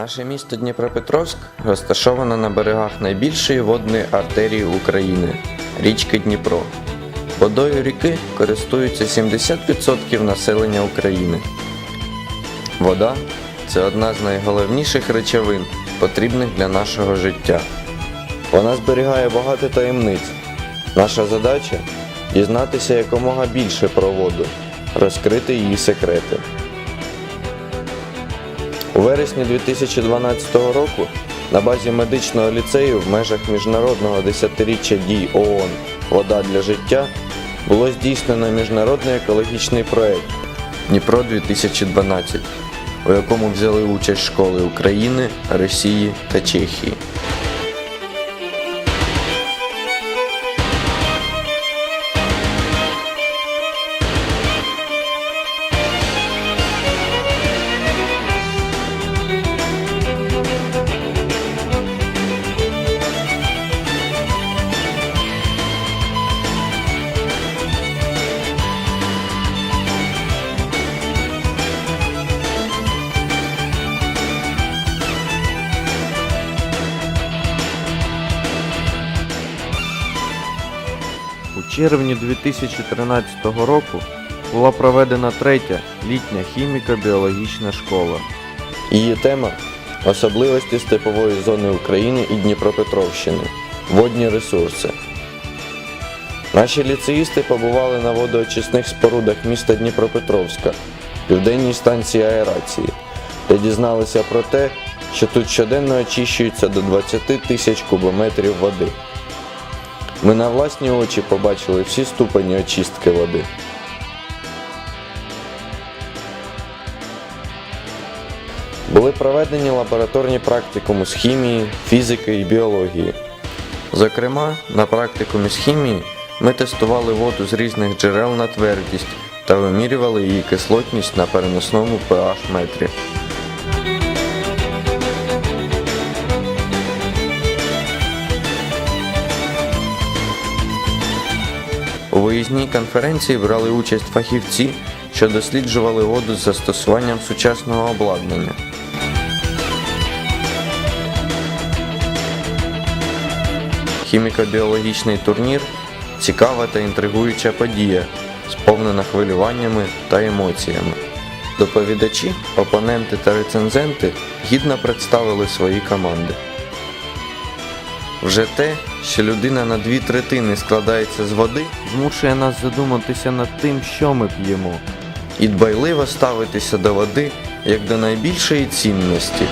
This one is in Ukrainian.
Наше місто Дніпропетровськ розташоване на берегах найбільшої водної артерії України річки Дніпро. Водою ріки користуються 70% населення України. Вода це одна з найголовніших речовин, потрібних для нашого життя. Вона зберігає багато таємниць. Наша задача дізнатися якомога більше про воду, розкрити її секрети. У вересні 2012 року на базі медичного ліцею в межах міжнародного десятиріччя дій ООН Вода для життя було здійснено міжнародний екологічний проект Дніпро 2012, у якому взяли участь школи України, Росії та Чехії. У червні 2013 року була проведена третя літня хіміко-біологічна школа. Її тема особливості степової зони України і Дніпропетровщини. Водні ресурси. Наші ліцеїсти побували на водоочисних спорудах міста Дніпропетровська, південній станції аерації, де дізналися про те, що тут щоденно очищується до 20 тисяч кубометрів води. Ми на власні очі побачили всі ступені очистки води. Були проведені лабораторні практикуми з хімії, фізики і біології. Зокрема, на практикумі з хімії ми тестували воду з різних джерел на твердість та вимірювали її кислотність на переносному pH метрі. У виїзній конференції брали участь фахівці, що досліджували воду з застосуванням сучасного обладнання. Хіміко-біологічний турнір цікава та інтригуюча подія, сповнена хвилюваннями та емоціями. Доповідачі, опоненти та рецензенти гідно представили свої команди. Вже те, що людина на дві третини складається з води, змушує нас задуматися над тим, що ми п'ємо, і дбайливо ставитися до води як до найбільшої цінності.